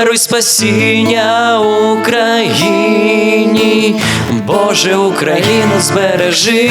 даруй спасіння Україні, Боже, Україну збережи,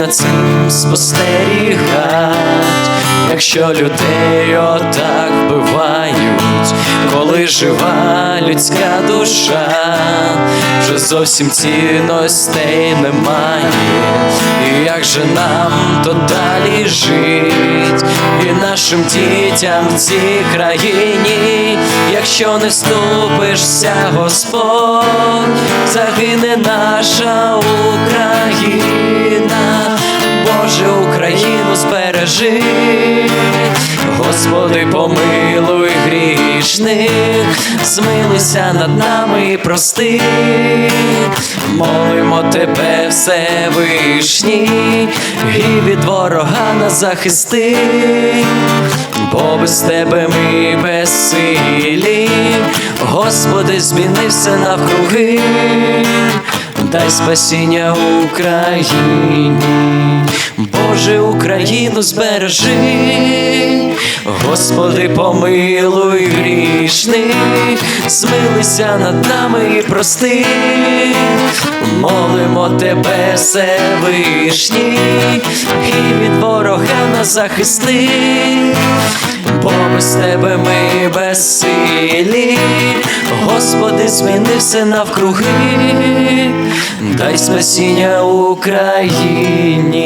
як цим спостерігать, якщо людей отак вбивають, коли жива людська душа, вже зовсім цінностей немає, і як же нам то далі жить, і нашим дітям в цій країні, якщо не вступишся, Господь, загине наша Україна, Україну Господи, помилуй грішних, змилися над нами і прости, молимо тебе, Всевишній, і від ворога нас захисти, бо без тебе ми безсилі, Господи, зміни все навкруги, дай спасіння Україні, Боже, Україну збережи, Господи, помилуй грішних, змилися над нами і прости, молимо тебе, Всевишній, і від ворога нас захисти, бо без тебе ми безсилі, Господи, зміни все навкруги, дай спасіння Україні.